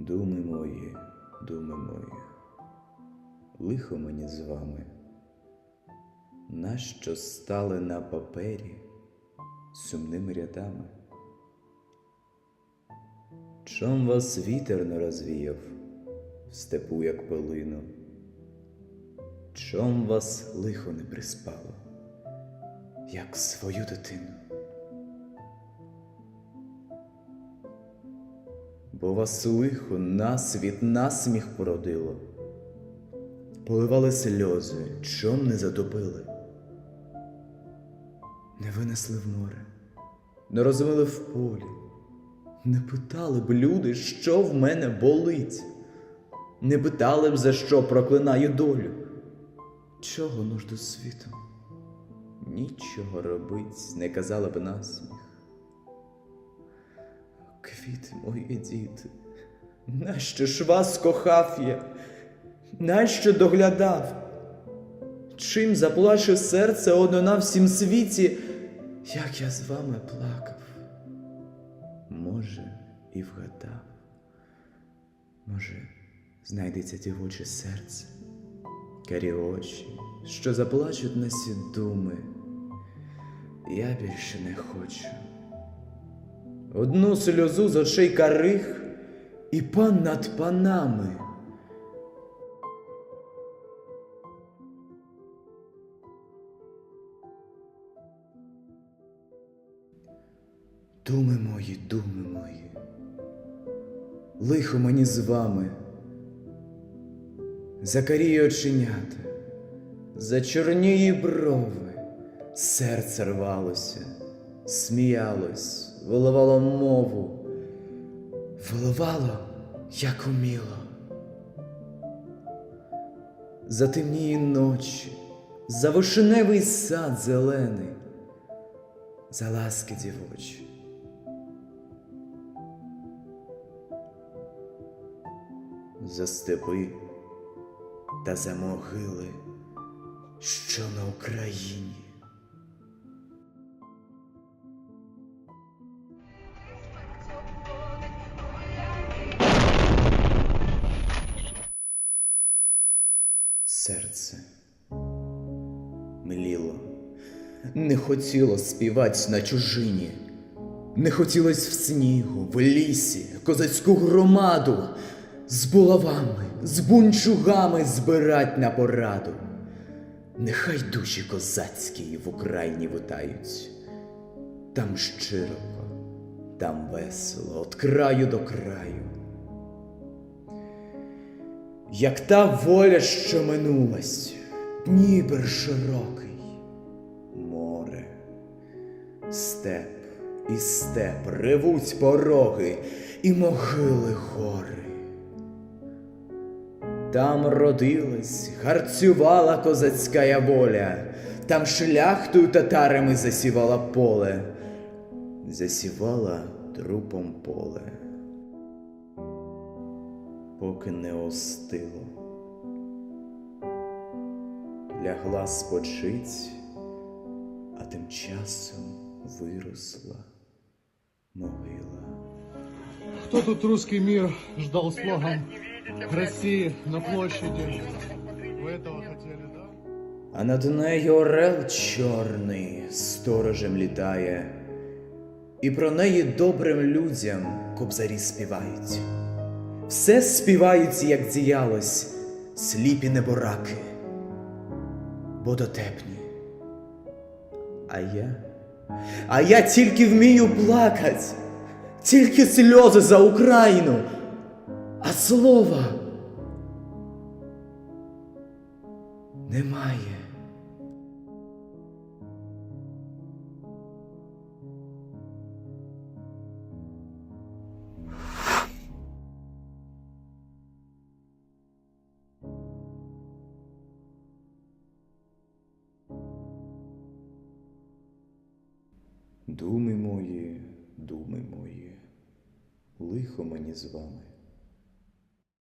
Думи мої, думи мої, лихо мені з вами, нащо стали на папері сумними рядами? Чом вас вітер не розвіяв в степу, як пилину? Чом вас лихо не приспало, як свою дитину? Бо вас лихо нас від насміх породило. Поливали сльози, чом не затопили, не винесли в море, не розвели в полі, не питали б люди, що в мене болить, не питали б, за що проклинаю долю, чого нужду світом, нічого робить, не казали б насміх. Квіти мої діти, нащо ж вас кохав я, нащо доглядав? Чим заплаче серце одно на всім світі, як я з вами плакав? Може, і вгадав, може, знайдеться дівоче серце, карі очі, що заплачуть на сі думи. Я більше не хочу. Одну сльозу з очей карих і пан над панами. Думи мої, думи мої, лихо мені з вами, закаріє оченята, зачорніє брови, серце рвалося, сміялось, виливало мову, виливало, як уміло. Затемніє ночі, за вишневий сад зелений, за ласки дівочі. За степи та за могили, що на Україні. Серце. Мліло, не хотіло співать на чужині, не хотілось в снігу, в лісі, козацьку громаду. З булавами, з бунчугами збирать на пораду. Нехай душі козацькі в Україні витають, там щироко, там весело, от краю до краю. Як та воля, що минулась, Дніпр широкий, море, степ і степ ревуть пороги і могили гори. Там родилась, гарцювала козацька воля, там шляхтою татарами засівала поле, засівала трупом поле поки не остило. Лягла спочить, а тим часом виросла могила. Кто тут русский мир ждал с флагом России на площади? Вы этого хотели, да? А над нею орел чорний сторожем літає, і про неї добрим людям кобзарі співають. Все співають, як діялось, сліпі небораки, бо дотепні. А я, а я тільки вмію плакать, тільки сльози за Україну, а слова немає. Думи мої, думи мої, лихо мені з вами.